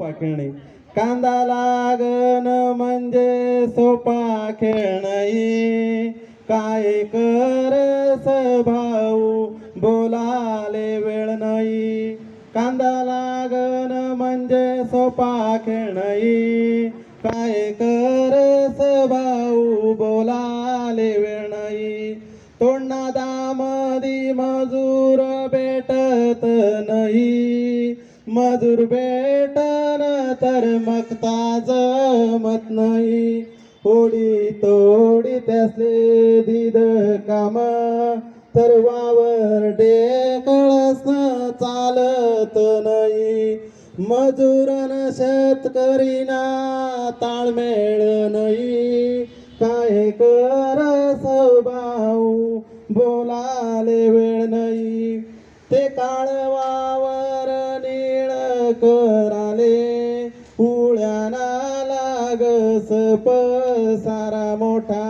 सोपा खेळणे कांदा लागण म्हणजे सोपा खेळणे काय करस भाऊ बोलाले वेळ नाही. कांदा लागण म्हणजे सोपा खेळणे काय करस भाऊ बोलाले वेळ नाही. तोंडादामदी मजूर भेटत नाही. मजूर भेट तर मगता जमत नाही. ओडी तोडी त्यासले दिद काम. तर वावर डेकळस चालत नाही. मजूरन शेतकरीना ताळमेळ नाही. काय करस भाऊ? बोलाले वेळ नाही. ते काळ वावर निळ कर लागस पसारा मोठा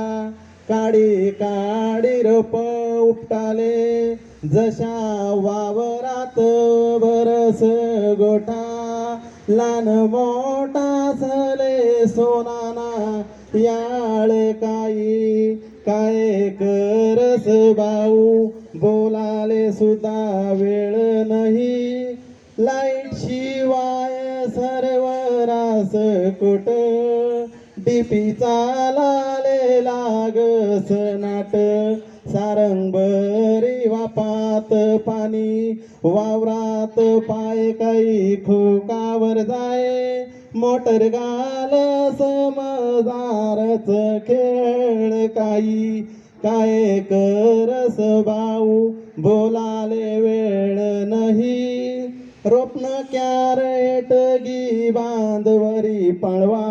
काडी काडी रोप उपटाले. जशा वावरात बरस गोठा लहान मोठा सले सोनाना. याळ काही काय करस भाऊ बोलाले सुद्धा वेळ नाही. लाइट शिवाय सर्व रास कुट डीपी चालाले लागस नाट वापात पाणी वावरात पाय काही खोकावर जाय. मोटर गाल समजारच खेळ काही काय करस भाऊ बोलाले वेळ नाही. रोपण क्यारेट गी बांधवरी पळवा.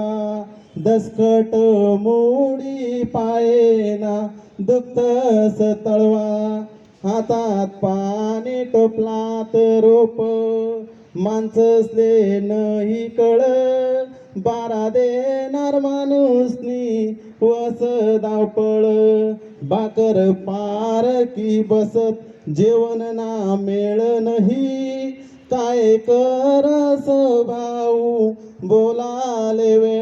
दसकट मोडी पायेना दुखतस तळवा हातात पाणी टोपलात रोप. माणससले नाही कळ बारा देणार माणूसनी वस धावपळ. बाकर पार की बसत जेवण ना मेळ नाही. काय करस भाऊ बोलाले वेळ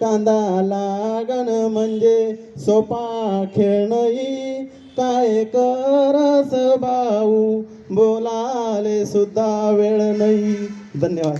कांदा लागण म्हणजे सोपा खेळणई काय करस भाऊ? बोलाले सुद्धा वेळ नाही. धन्यवाद.